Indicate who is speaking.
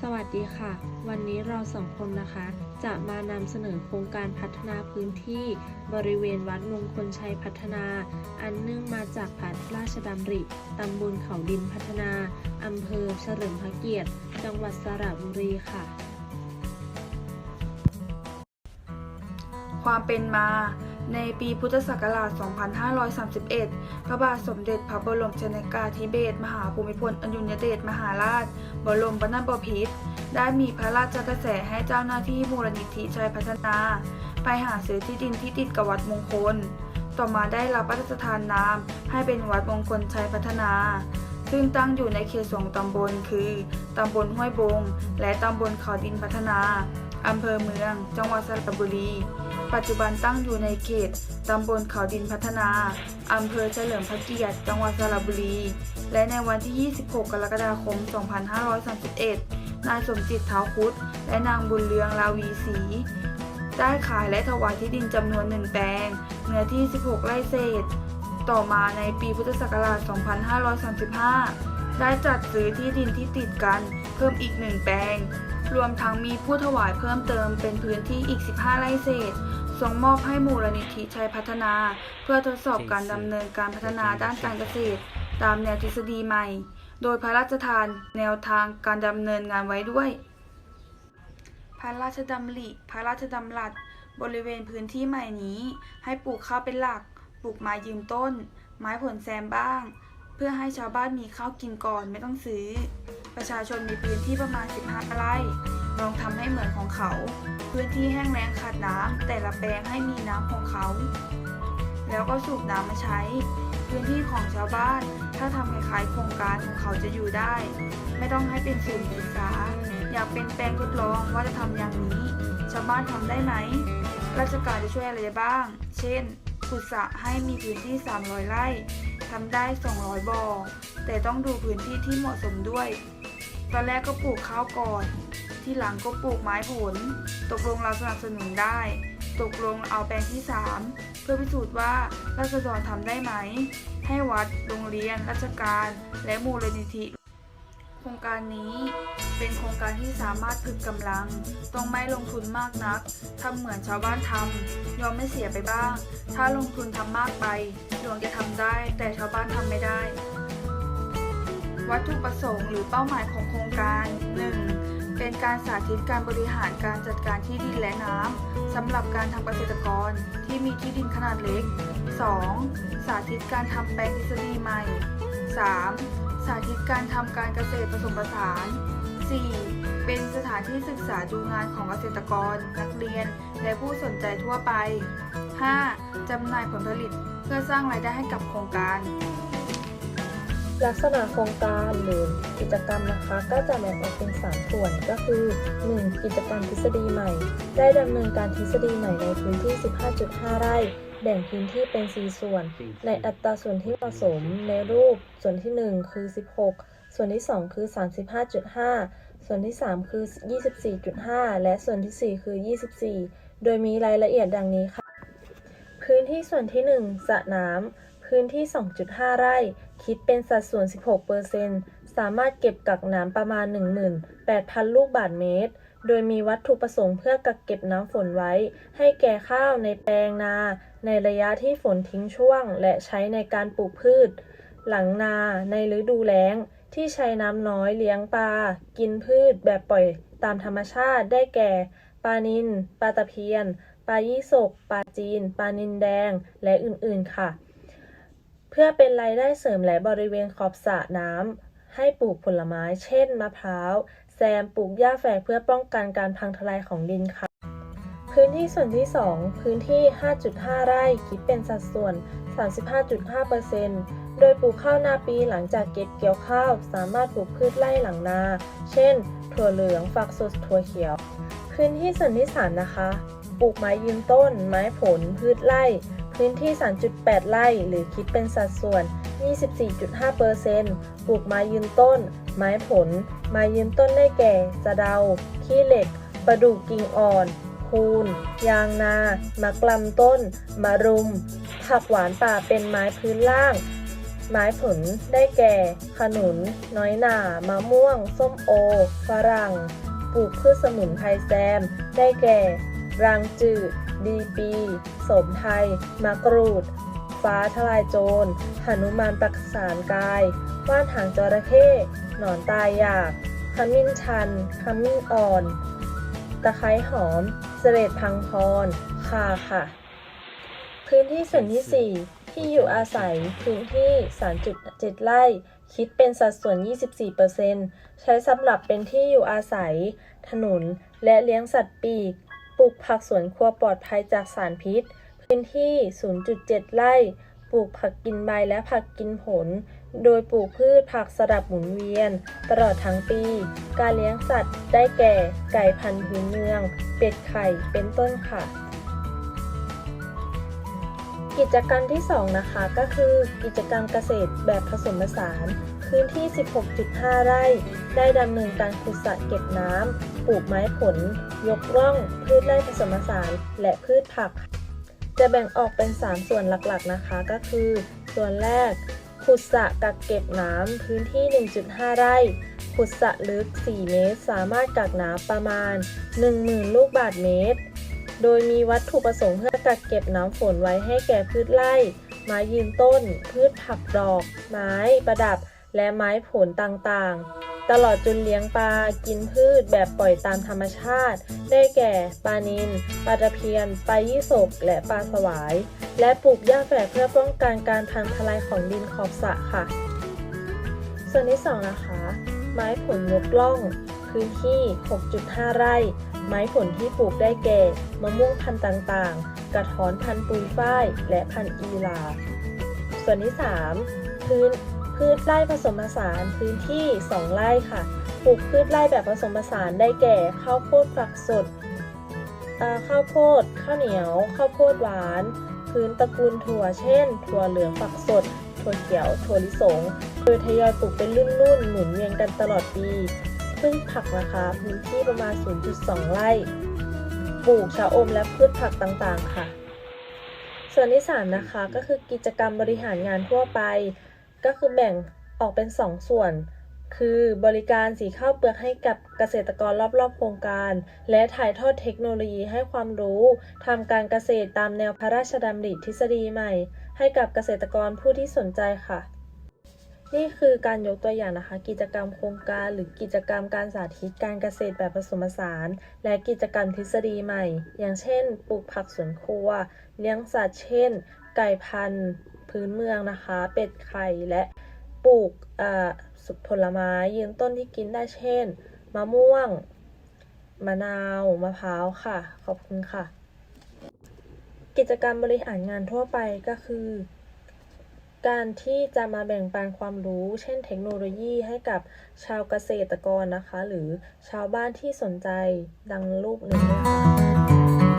Speaker 1: สวัสดีค่ะ วันนี้เราสองคนนะคะ จะมานำเสนอโครงการพัฒนาพื้นที่บริเวณวัดมงคลชัยพัฒนา อันเนื่องมาจากพระราชดำริตำบลเขาดินพัฒนาอำเภอเฉลิมพระเกียรติ จังหวัดสระบุรีค่ะ
Speaker 2: ความเป็นมา ในปีพุทธศักราช 2531 พระบาทสมเด็จพระบรมชนกาธิเบศรมหาภูมิพลอดุลยเดชมหาราช บรมนาถบพิตรได้มีพระราชกระแสให้เจ้าหน้าที่มูลนิธิชัยพัฒนา ไปหาซื้อที่ดินที่ติดกับวัดมงคล ต่อมาได้รับพระราชทานนาม ให้เป็นวัดมงคลชัยพัฒนา ซึ่งตั้งอยู่ในเขตสองตำบลคือ ตำบลห้วยบง และตำบลเขาดินพัฒนา อำเภอเมือง จังหวัดสระบุรี ปัจจุบันตั้งอยู่ในเขตตำบลเขาดินพัฒนา อำเภอเฉลิมพระเกียรติ จังหวัดสระบุรี และในวันที่ 26 กรกฎาคม 2531 นายสมจิตเท้าคุดและนางบุญเรืองลาวีศรีได้ขายและถวายที่ดินจำนวนหนึ่งแปลง เนื้อที่ 16 ไร่เศษ ต่อมาในปีพุทธศักราช 2535 ได้จัดซื้อที่ดินที่ติดกันเพิ่มอีกหนึ่งแปลง รวมทั้งมีผู้ถวายเพิ่มเติมเป็นพื้นที่อีก 15 ไร่เศษส่งมอบให้มูลนิธิชัยพัฒนา เพื่อทดสอบการดำเนินการพัฒนาด้านการเกษตร ตามแนวทฤษฎีใหม่ โดยพระราชทานแนวทางการดำเนินงานไว้ด้วย พระราชดำริ พระราชดำรัส บริเวณพื้นที่ใหม่นี้ ให้ปลูกข้าวเป็นหลัก ปลูกไม้ยืนต้น ไม้ผลแซมบ้าง เพื่อให้ชาวบ้านมีข้าวกินก่อนไม่ต้องซื้อ ประชาชนมีพื้นที่ประมาณ 15 ไร่ลองทำให้เหมือนของเขา พื้นที่แห้งแล้งขาดน้ำแต่ละแปลงให้มีน้ำของเขา แล้วก็สูบน้ำมาใช้ พื้นที่ของชาวบ้าน ถ้าทำคล้ายๆโครงการของเขาจะอยู่ได้ ไม่ต้องให้เป็นศูนย์ศึกษา อยากเป็นแปลงทดลองว่าจะทำอย่างนี้ ชาวบ้านทำได้ไหม ราชการจะช่วยอะไรบ้าง เช่นขุดสระให้มีพื้นที่ 300 ไร่ ทำได้ 200บ่อแต่ต้องดูพื้นที่ที่เหมาะสมด้วย ตอนแรกก็ปลูกข้าวก่อน ที่หลังก็ปลูกไม้ผล ตกลงเราสนับสนุนได้ ตกลงเอาแปลงที่ 3 เพื่อพิสูจน์ว่าราษฎรทำได้ไหม ให้วัด โรงเรียน ราชการ และมูลนิธิ ครงการนี้เป็นโครงการที่สามารถผึกกำลัง ต้องไม่ลงทุนมากนักทำเหมือนชาวบ้านทำยอมไม่เสียไปบ้าง ถ้าลงทุนทำมากไปหลวงจะทำได้ แต่ชาวบ้านทำไม่ได้ วัตถุประสงค์หรือเป้าหมายของโครงการ 1. เป็นการสาธิตการบริหารการจัดการที่ดินและน้ำสำหรับการทำเกษตรกรที่มีที่ดินขนาดเล็ก 2. สาธิตการทำแปลงทฤษฎีใหม่ 3. สาธิตการทำการเกษตรผสมผสาน 4. เป็นสถานที่ศึกษาดูงานของเกษตรกร นักเรียน และผู้สนใจทั่วไป 5. จำหน่ายผลผลิตเพื่อสร้างรายได้ให้กับโครงการ
Speaker 1: ลักษณะโครงการหรือกิจกรรมนะคะก็จะแบ่งออกเป็น 3 ส่วนก็คือ 1. กิจกรรมทฤษฎีใหม่ ได้ดำเนินการทฤษฎีใหม่ในพื้นที่ 15.5 ไร่ แบ่งพื้นที่เป็น 4 ส่วน ในอัตราส่วนที่เหมาะสมในรูป ส่วนที่ 1 คือ 16 ส่วนที่ 2 คือ 35.5 ส่วนที่ 3 คือ 24.5 และส่วนที่ 4 คือ 24 โดยมีรายละเอียดดังนี้ค่ะ พื้นที่ส่วนที่ 1 สระน้ำพื้นที่ 2.5 ไร่ คิดเป็นสัดส่วน 16%สามารถเก็บกักน้ำประมาณ 18,000 ลูกบาศก์เมตร โดยมีวัตถุประสงค์เพื่อกักเก็บน้ำฝนไว้ ให้แก่ข้าวในแปลงนา ในระยะที่ฝนทิ้งช่วง และใช้ในการปลูกพืช หลังนาในฤดูแล้ง ที่ใช้น้ำน้อยเลี้ยงปลากินพืชแบบปล่อยตามธรรมชาติได้แก่ปลานิลปลาตะเพียนปลายี่สกปลาจีนปลานิลแดงและอื่นๆค่ะ เพื่อเป็นรายได้เสริมและบริเวณขอบสระน้ำให้ปลูกผลไม้ เช่น มะพร้าว แซมปลูกหญ้าแฝกเพื่อป้องกันการพังทลายของดินค่ะ พื้นที่ส่วนที่ 2 พื้นที่ 5.5 ไร่คิดเป็นสัดส่วน 35.5%โดยปลูกข้าวนาปีหลังจากเก็บเกี่ยวข้าว สามารถปลูกพืชไร่หลังนา เช่น ถั่วเหลืองฝักสดถั่วเขียว พื้นที่ส่วนที่ 3 นะคะ ปลูกไม้ยืนต้น ไม้ผล พืชไร่ พื้นที่ 3.8 ไร่ หรือคิดเป็นสัดส่วน 24.5%ปลูกไม้ยืนต้น ไม้ผล ไม้ยืนต้นได้แก่ สะเดา ขี้เหล็ก ประดู่กิ่งอ่อน คูน ยางนา มะกลำต้น มะรุม ผักหวานป่าเป็นไม้พื้นล่าง ไม้ผลได้แก่ ขนุน น้อยหน่า มะม่วง ส้มโอ ฝรั่ง ปลูกพืชสมุนไพรแซม ได้แก่ รังจืด ดีปีสมไทย มะกรูด ฟ้าทลายโจรหนุมานประสานกาย ว่านหางจระเข้ หนอนตายอยากขมิ้นชัน ขมิ้นอ่อน ตะไคร้หอม เสลดพังพรคาค่ะ พื้นที่ส่วนที่ 4 ที่อยู่อาศัยพื้นที่ 3.7 ไร่ คิดเป็นสัดส่วน 24%ใช้สำหรับเป็นที่อยู่อาศัย ถนน และเลี้ยงสัตว์ปีก ปลูกผักสวนครัวปลอดภัยจากสารพิษ พื้นที่ 0.7 ไร่ ปลูกผักกินใบและผักกินผล โดยปลูกพืชผักสลับหมุนเวียน ตลอดทั้งปี การเลี้ยงสัตว์ได้แก่ ไก่พันธุ์พื้นเมือง เป็ดไข่ เป็นต้นค่ะ กิจกรรมที่ 2 นะคะก็คือกิจกรรมเกษตรแบบผสมผสาน พื้นที่ 16.5 ไร่ ได้ดำเนินการขุดสระเก็บน้ำ ปลูกไม้ผล ยกร่อง พืชไร่ผสมผสาน และพืชผัก จะแบ่งออกเป็น 3 ส่วนหลักๆนะคะ ก็คือ ส่วนแรก ขุดสระกักเก็บน้ำพื้นที่ 1.5 ไร่ ขุดสระลึก 4 เมตร สามารถกักน้ำประมาณ 10,000 ลูกบาทเมตร โดยมีวัตถุประสงค์เพื่อกักเก็บน้ำฝนไว้ให้แก่พืชไร่ ไม้ยืนต้น พืชผักดอก ไม้ประดับ และไม้ผลต่างๆ ตลอดจนเลี้ยงปลากินพืชแบบปล่อยตามธรรมชาติ ได้แก่ปลานิลปลาตะเพียนปลายี่สกและปลาสวาย และปลูกหญ้าแฝกเพื่อป้องกันการพังทลายของดินขอบสระค่ะ ส่วนที่2นะคะ ไม้ผลยกล่อง พื้นที่ 6.5 ไร่ ไม้ผลที่ปลูกได้แก่มะม่วงพันธุ์ต่างๆ กระท้อนพันธุ์ปุยฝ้าย และพันธุ์อีลา ส่วนที่ 3 พื้น พืชไร่ผสมผสานพื้นที่ 2 ไร่ค่ะ ปลูกพืชไร่แบบผสมผสานได้แก่ข้าวโพดฝักสดข้าวโพด ข้าวเหนียว ข้าวโพดหวาน พื้นตระกูลถั่ว เช่น ถั่วเหลืองฝักสด ถั่วเขียว ถั่วลิสง โดยทยอยปลูกเป็นรุ่นๆ หมุนเวียนกันตลอดปีพืชผักนะคะ พื้นที่ประมาณ 0.2 ไร่ ปลูกชะอมและพืชผักต่างๆ ค่ะ ส่วนที่3นะคะ ก็คือกิจกรรมบริหารงานทั่วไป ก็คือแบ่งออกเป็น 2 ส่วน คือบริการสีข้าวเปลือกให้กับเกษตรกรรอบๆ โครงการ และถ่ายทอดเทคโนโลยีให้ความรู้ทำการเกษตรตามแนวพระราชดำริทฤษฎีใหม่ ให้กับเกษตรกรผู้ที่สนใจค่ะ นี่คือการยกตัวอย่างนะคะ กิจกรรมโครงการหรือกิจกรรมการสาธิตการเกษตรแบบผสมผสาน และกิจกรรมทฤษฎีใหม่ อย่างเช่น ปลูกผักสวนครัว เลี้ยงสัตว์เช่น ไก่พันธุ์ พื้นเมืองนะคะ เป็ดไข่และปลูกเอ่อผลไม้ยืนต้นที่กินได้เช่น มะม่วง มะนาว มะพร้าวค่ะ ขอบคุณค่ะ กิจกรรมบริหารงานทั่วไปก็คือ การที่จะมาแบ่งปันความรู้ เช่น เทคโนโลยีให้กับชาวเกษตรกรนะคะ หรือชาวบ้านที่สนใจดังรูปนี้นะคะ